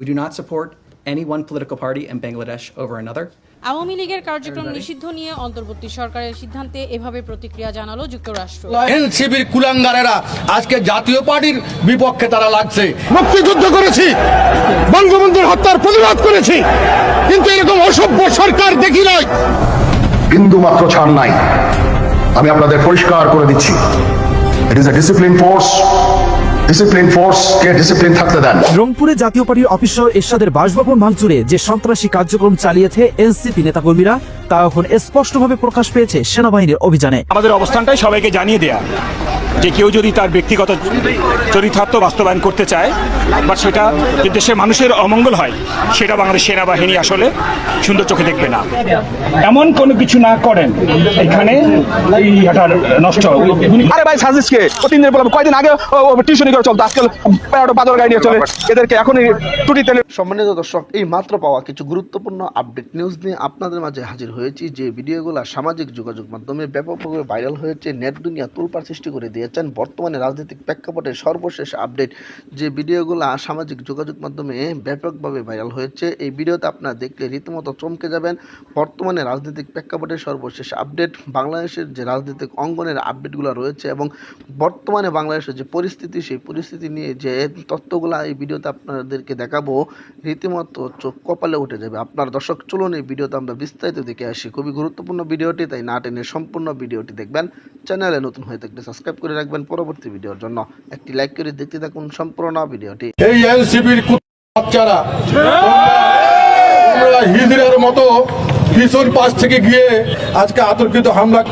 We do not support any one political party in Bangladesh over another. Awami লীগের কার্যক্রম নিষিদ্ধ নিয়ে অন্তর্বর্তী সরকারের সিদ্ধান্তে এভাবে প্রতিক্রিয়া জানালো যুক্তরাষ্ট্র। এনসিবির কুলাঙ্গারেরা আজকে জাতীয় পার্টির বিপক্ষে তারা লাগছে। মুক্তিযুদ্ধ করেছি বঙ্গবন্ধুর হত্যার প্রতিবাদ করেছি কিন্তু এরকম অসভ্য সরকার দেখি নাই। বিন্দু মাত্র ছাড় নাই। আমি আপনাদের পরিষ্কার করে দিচ্ছি। It is a discipline force discipline force discipline থাকতে দেন। রংপুরে জাতীয় পার্টির অফিসার এরশাদের বাসভবন ভাঙচুরে যে সন্ত্রাসী কার্যক্রম চালিয়েছে এনসিপি নেতাকর্মীরা তা এখন স্পষ্টভাবে প্রকাশ পেয়েছে সেনাবাহিনীর অভিযানে। আমাদের অবস্থানটাই সবাইকে জানিয়ে দেয়া। যে কেউ যদি তার ব্যক্তিগত চরিতার্থ বাস্তবায়ন করতে চায় বা সেটা যে দেশের মানুষের অমঙ্গল হয় সেটা বাংলাদেশ সেনাবাহিনী আসলে সুন্দর চোখে দেখবে না। এমন কোনো কিছু না করেন এখানে এটা নষ্ট আরে ভাই সাজিসকে তিন দিন বললাম কয়দিন আগে টিউশনি করে চলতো আজকাল বাজার গাড়ি নিয়ে চলে এদেরকে এখনই টুটি তেলে সম্মানিত দর্শক এই মাত্র পাওয়া কিছু গুরুত্বপূর্ণ আপডেট নিউজ নিয়ে আপনাদের মাঝে হাজির হয়েছি। যে ভিডিওগুলো সামাজিক যোগাযোগ মাধ্যমে ব্যাপকভাবে ভাইরাল হয়েছে নেট দুনিয়া তুলপার সৃষ্টি করে দিয়েছেন। বর্তমানে রাজনৈতিক প্রেক্ষাপটে সর্বশেষ আপডেট যে ভিডিওগুলো সামাজিক যোগাযোগ মাধ্যমে ব্যাপকভাবে ভাইরাল হয়েছে, এই ভিডিওতে আপনারা দেখলে রীতিমতো চমকে যাবেন। বর্তমানে রাজনৈতিক প্রেক্ষাপটে সর্বশেষ আপডেট বাংলাদেশের যে রাজনৈতিক অঙ্গনের আপডেটগুলো রয়েছে এবং বর্তমানে বাংলাদেশের যে পরিস্থিতি, সেই পরিস্থিতি নিয়ে যে তথ্যগুলো এই ভিডিওতে আপনাদেরকে দেখাবো, রীতিমতো চোখ কপালে উঠে যাবে। আপনার দর্শক, চলুন এই ভিডিওতে আমরা বিস্তারিত দেখে আসি। খুবই গুরুত্বপূর্ণ ভিডিওটি, তাই না টেনে সম্পূর্ণ ভিডিওটি দেখবেন। চ্যানেলে নতুন হয়ে থাকলে সাবস্ক্রাইব করে রাখবেন পরবর্তী ভিডিওর জন্য। একটি লাইক করে দেখতে থাকুন সম্পূর্ণ ভিডিওটি। এই বাচ্চারা হিজড়ার মতো পাশ থেকে গিয়ে আজকে আতর্কিত হামলা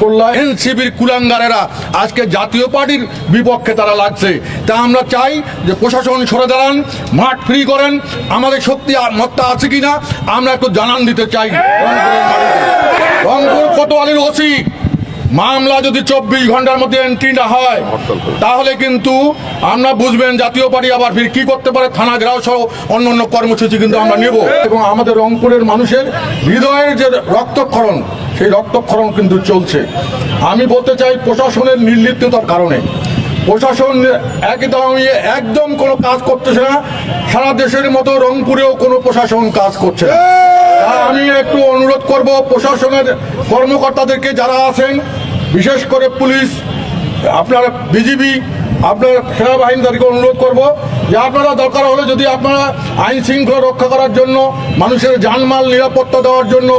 এনসিবির কুলাঙ্গারেরা আজকে জাতীয় পার্টির বিপক্ষে তারা লাগছে। তা আমরা চাই যে প্রশাসন সরে দাঁড়ান, মাঠ ফ্রি করেন, আমাদের আর মত্তা আছে কিনা, আমরা একটু জানান দিতে চাই। রংপুর কোতোয়ালির ওসি মামলা যদি চব্বিশ ঘণ্টার মধ্যে এন্ট্রি না হয় তাহলে কিন্তু আমরা বুঝবেন জাতীয় পার্টি আবার ফির কি করতে পারে থানা ঘেরাও সহ অন্য অন্য কর্মসূচি কিন্তু আমরা নেব। এবং আমাদের রংপুরের মানুষের হৃদয়ের যে রক্তক্ষরণ সেই রক্তক্ষরণ কিন্তু চলছে। আমি বলতে চাই প্রশাসনের নির্লিপ্ততার কারণে। প্রশাসন একদম একদম কোনো কাজ করতেছে না। সারা দেশের মতো রংপুরেও কোনো প্রশাসন কাজ করছে না। আমি একটু অনুরোধ করব প্রশাসনের কর্মকর্তাদেরকে যারা আছেন বিশেষ করে পুলিশ, আপনার বিজিবি, আপনার সেনাবাহিনীদেরকে অনুরোধ করব যে আপনারা দরকার হলে যদি আপনারা আইন শৃঙ্খলা রক্ষা করার জন্য, মানুষের জানমাল নিরাপত্তা দেওয়ার জন্য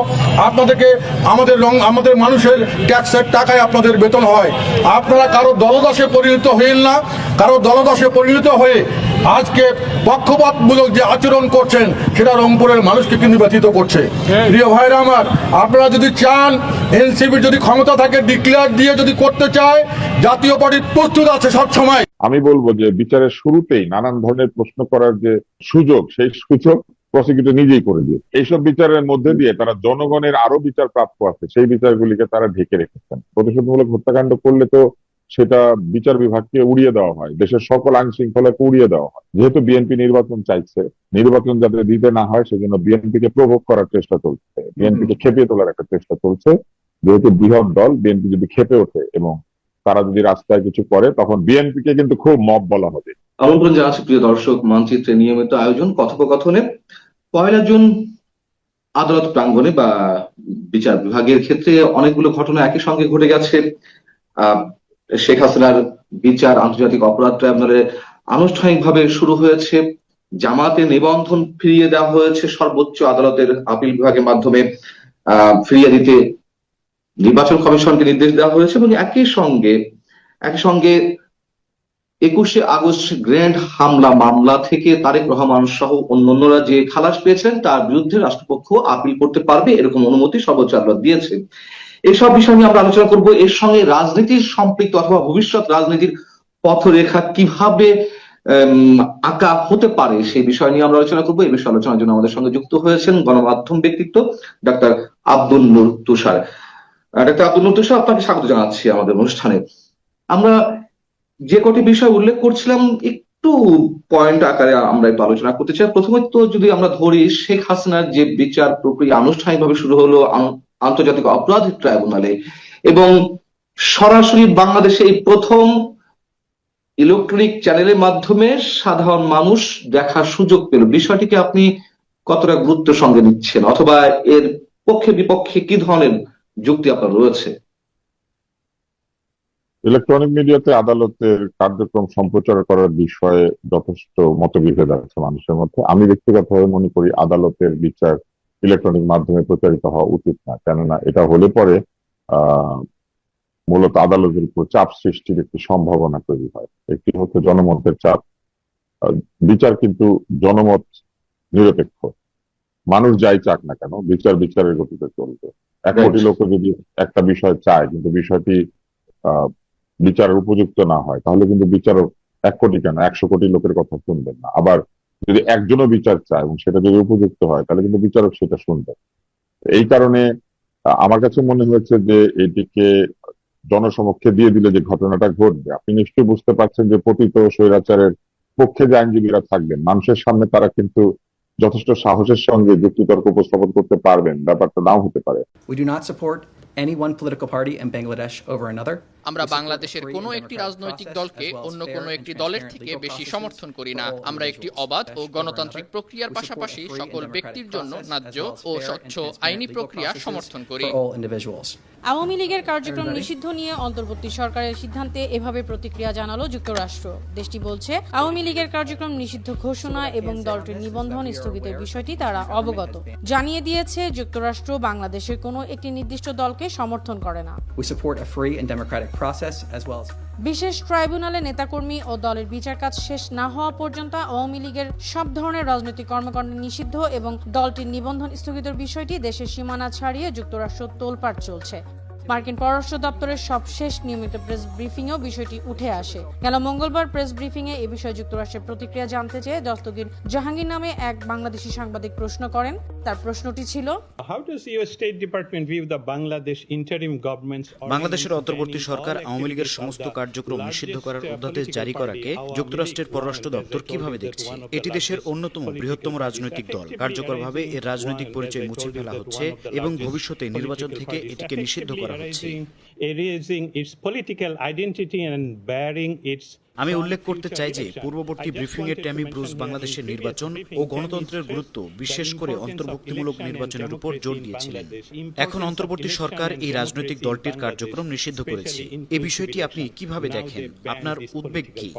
আপনাদেরকে আমাদের আমাদের মানুষের ট্যাক্সের টাকায় আপনাদের বেতন হয়। আপনারা কারও দলদাসে পরিণত হইন না, কারও দলদাসে পরিণত হয়ে আজকে পক্ষপাতমূলক যে আচরণ করছেন সেটা রংপুরের মানুষকে কিন্তু ব্যথিত করছে? প্রিয় ভাইরা আমার আপনারা যদি চান এনসিপির যদি ক্ষমতা থাকে ডিক্লেয়ার দিয়ে যদি করতে চায় জাতীয় পার্টির প্রস্তুত আছে সবসময়। আমি বলব যে বিচারের শুরুতেই নানান ধরনের প্রশ্ন করার যে সুযোগ সেই সুযোগ প্রসিকিউটর নিজেই করে দিয়ে এইসব বিচারের মধ্যে দিয়ে তারা জনগণের আরও বিচার প্রাপ্য আছে। সেই বিচারগুলিকে তারা ঢেকে রেখেছেন। প্রতিশোধমূলক হত্যাকাণ্ড করলে তো সেটা বিচার বিভাগকে উড়িয়ে দেওয়া হয়। দেশের সকল আইন শৃঙ্খলাকে উড়িয়ে দেওয়া হয়। যেহেতু বিএনপি নির্বাচন চাইছে নির্বাচন যাতে দিতে না হয় সেজন্য বিএনপিকে প্রভোগ করার চেষ্টা চলছে। বিএনপিকে খেপিয়ে তোলার একটা চেষ্টা চলছে। যেহেতু বৃহৎ দল বিএনপি যদি খেপে ওঠে এবং তারা যদি রাস্তায় কিছু করে তখন বিএনপি কে কিন্তু খুব মব বলা হবে। আমন্ত্রণ জানাচ্ছি প্রিয় দর্শক মানচিত্রে নিয়মিত আয়োজন কথোপকথনে। পয়লা জুন আদালত প্রাঙ্গণে বা বিচার বিভাগের ক্ষেত্রে অনেকগুলো ঘটনা একই সঙ্গে ঘটে গেছে। আহ শেখ হাসিনার বিচার, আন্তর্জাতিক অপরাধ ট্রাইব্যুনালে আনুষ্ঠানিকভাবে শুরু হয়েছে। জামাতে নিবন্ধন ফিরিয়ে দেওয়া হয়েছে সর্বোচ্চ আদালতের আপিল বিভাগের মাধ্যমে। ফিরিয়ে দিতে নির্বাচন কমিশনকে নির্দেশ দেওয়া হয়েছে এবং একই সঙ্গে একই সঙ্গে একুশে আগস্ট গ্র্যান্ড হামলা মামলা থেকে তারেক রহমান সহ অন্যান্যরা যে খালাস পেয়েছেন, তার বিরুদ্ধে রাষ্ট্রপক্ষ আপিল করতে পারবে এরকম অনুমতি সর্বোচ্চ আদালত দিয়েছে। এসব বিষয় নিয়ে আমরা আলোচনা করব। এর সঙ্গে রাজনীতির সম্পৃক্ত অথবা ভবিষ্যৎ রাজনীতির পথরেখা কীভাবে আঁকা হতে পারে সেই বিষয় নিয়ে আমরা আলোচনা করব। এই বিষয়ে আলোচনার জন্য আমাদের সঙ্গে যুক্ত হয়েছেন গণমাধ্যম ব্যক্তিত্ব ডাক্তার আব্দুল নূর তুষার। ডাক্তার আব্দুল নূর তুষার, আপনাকে স্বাগত জানাচ্ছি আমাদের অনুষ্ঠানে। আমরা যে কটি বিষয় উল্লেখ করছিলাম, একটু পয়েন্ট আকারে আমরা একটু আলোচনা করতে চাই। প্রথমে তো যদি আমরা ধরি, শেখ হাসিনার যে বিচার প্রক্রিয়া আনুষ্ঠানিকভাবে শুরু হলো আন্তর্জাতিক অপরাধ ট্রাইব্যুনালে এবং সরাসরি বাংলাদেশে এই প্রথম ইলেকট্রনিক চ্যানেলের মাধ্যমে সাধারণ মানুষ দেখার সুযোগ পেল। বিষয়টিকে আপনি কতটা গুরুত্বের সঙ্গে নিচ্ছেন? অথবা এর পক্ষে বিপক্ষে কি ধরনের যুক্তি আপনার রয়েছে? ইলেকট্রনিক মিডিয়াতে আদালতের কার্যক্রম সম্প্রচার করার বিষয়ে যথেষ্ট মতবিভেদ আছে মানুষের মধ্যে। আমি ব্যক্তিগতভাবে মনে করি আদালতের বিচার ইলেকট্রনিক মাধ্যমে প্রচারিত হওয়া উচিত না। কেননা এটা হলে পরে আহ মূলত আদালতের উপর চাপ সৃষ্টির একটি সম্ভাবনা তৈরি হয়। একটি হচ্ছে জনমতের চাপ। বিচার কিন্তু জনমত নিরপেক্ষ। মানুষ যাই চাক না কেন বিচার বিচারের গতিতে চলবে। এক কোটি লোক যদি একটা বিষয় চায় কিন্তু বিষয়টি আহ বিচারের উপযুক্ত না হয় তাহলে কিন্তু বিচারক এক কোটি কেন? একশো কোটি লোকের কথা শুনবেন না। আবার যদি একজনও বিচার চায় এবং সেটা যদি উপযুক্ত হয়, তাহলে কিন্তু বিচারক সেটা শুনবে। এই কারণে, আমার কাছে মনে হয়েছে যে এটিকে জনসমক্ষে দিয়ে দিলে যে ঘটনাটা ঘটবে। আপনি নিশ্চয়ই বুঝতে পারছেন যে পতিত স্বৈরাচারের পক্ষে যে আইনজীবীরা থাকবেন, মানুষের সামনে তারা কিন্তু যথেষ্ট সাহসের সঙ্গে যুক্তিতর্ক উপস্থাপন করতে পারবেন, ব্যাপারটা নাও হতে পারে। We do not support any one political party in Bangladesh over another. আমরা বাংলাদেশের কোনো একটি রাজনৈতিক দলকে অন্য কোনো একটি দলের থেকে বেশি সমর্থন করি না। আমরা একটি অবাধ ও গণতান্ত্রিক প্রক্রিয়ার পাশাপাশি সকল ব্যক্তির জন্য ন্যায্য ও স্বচ্ছ আইনি প্রক্রিয়া সমর্থন করি. আওয়ামী লীগের কার্যক্রম নিষিদ্ধ নিয়ে অন্তর্বর্তী সরকারের সিদ্ধান্তে এভাবে প্রতিক্রিয়া জানালো যুক্তরাষ্ট্র। দেশটি বলছে আওয়ামী লীগের কার্যক্রম নিষিদ্ধ ঘোষণা এবং দলটির নিবন্ধন স্থগিতের বিষয়টি তারা অবগত। জানিয়ে দিয়েছে যুক্তরাষ্ট্র বাংলাদেশের কোনো একটি নির্দিষ্ট দলকে সমর্থন করে না। We support a free and democratic বিশেষ ট্রাইব্যুনালে নেতাকর্মী ও দলের বিচার কাজ শেষ না হওয়া পর্যন্ত আওয়ামী লীগের সব ধরনের রাজনৈতিক কর্মকাণ্ড নিষিদ্ধ এবং দলটির নিবন্ধন স্থগিতের বিষয়টি দেশের সীমানা ছাড়িয়ে যুক্তরাষ্ট্র তোলপাড় চলছে। মার্কিন পররাষ্ট্র দপ্তরের সবশেষ নিয়মিত প্রেস ব্রিফিংয়েও বিষয়টি উঠে আসে। গেল মঙ্গলবার প্রেস ব্রিফিংয়ে এ বিষয়ে যুক্তরাষ্ট্রের প্রতিক্রিয়া জানতে চেয়ে দস্তগীর জাহাঙ্গীর নামে এক বাংলাদেশি সাংবাদিক প্রশ্ন করেন। তার প্রশ্নটি ছিল বাংলাদেশের অন্তর্বর্তী সরকার আওয়ামী লীগের সমস্ত কার্যক্রম নিষিদ্ধ করার অধ্যাদেশ জারি করাকে যুক্তরাষ্ট্রের পররাষ্ট্র দপ্তর কীভাবে দেখছে? এটি দেশের অন্যতম বৃহত্তম রাজনৈতিক দল। কার্যকরভাবে এর রাজনৈতিক পরিচয় মুছে ফেলা হচ্ছে এবং ভবিষ্যতে নির্বাচন থেকে এটিকে নিষিদ্ধ করা হচ্ছে erasing its political identity and bearing its আমি উল্লেখ করতে চাই যে পূর্ববর্তী ব্রিফিংয়ে ট্যামি ব্রুস বাংলাদেশের নির্বাচন ও গণতন্ত্রের গুরুত্ব বিশেষ করে অন্তর্ভুক্তিমূলক নির্বাচনের উপর জোর দিয়েছিলেন। এখন অন্তর্বর্তী সরকার এই রাজনৈতিক দলটির কার্যক্রম নিষিদ্ধ করেছে। এ বিষয়টি আপনি কীভাবে দেখেন? আপনার উদ্বেগ কি?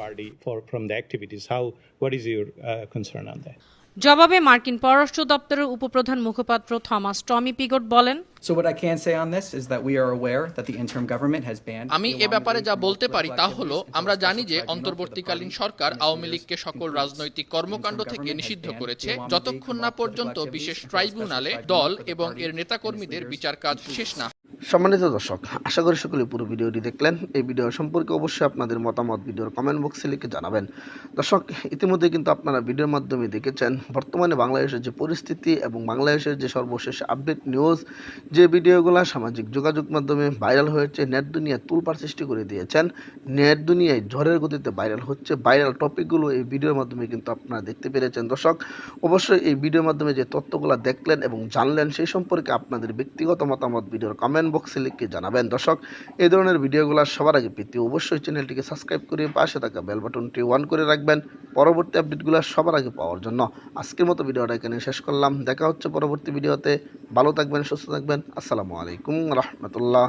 জবাবে মার্কিন পররাষ্ট্র দপ্তরের উপপ্রধান মুখপাত্র থমাস টমি পিগট বলেন. আমি এ ব্যাপারে যা বলতে পারি তা হলো আমরা জানি যে অন্তর্বর্তীকালীন সরকার আওয়ামী লীগকে সকল রাজনৈতিক কর্মকাণ্ড থেকে নিষিদ্ধ করেছে যতক্ষণ না পর্যন্ত বিশেষ ট্রাইব্যুনালে দল এবং এর নেতাকর্মীদের বিচার কাজ শেষ না সম্মানিত দর্শক, আশা করি সকলে পুরো ভিডিওটি দেখলেন। এই ভিডিও সম্পর্কে অবশ্যই আপনাদের মতামত ভিডিওর কমেন্ট বক্সে লিখে জানাবেন। দর্শক, ইতিমধ্যে কিন্তু আপনারা ভিডিওর মাধ্যমে দেখেছেন, বর্তমানে বাংলাদেশের যে পরিস্থিতি এবং বাংলাদেশের যে সর্বশেষ আপডেট নিউজ যে ভিডিওগুলো সামাজিক যোগাযোগ মাধ্যমে ভাইরাল হয়েছে নেট দুনিয়া তুলপার সৃষ্টি করে দিয়েছেন। নেট দুনিয়ায় ঝড়ের গতিতে ভাইরাল হচ্ছে ভাইরাল টপিকগুলো এই ভিডিওর মাধ্যমে কিন্তু আপনারা দেখতে পেরেছেন। দর্শক, অবশ্যই এই ভিডিওর মাধ্যমে যে তথ্যগুলো দেখলেন এবং জানলেন, সেই সম্পর্কে আপনাদের ব্যক্তিগত মতামত ভিডিওর কমেন্ট বক্সে লিখে জানাবেন। দর্শক, এই ধরনের ভিডিওগুলো সবার আগে পেতে অবশ্যই চ্যানেলটিকে সাবস্ক্রাইব করে পাশে থাকা বেল বাটনটি অন করে রাখবেন। পরবর্তী আপডেটগুলো সবার আগে পাওয়ার জন্য। আজকের মতো ভিডিওটা এখানে শেষ করলাম। দেখা হচ্ছে পরবর্তী ভিডিওতে। ভালো থাকবেন, সুস্থ থাকবেন। আসসালামু আলাইকুম রহমতুল্লাহ।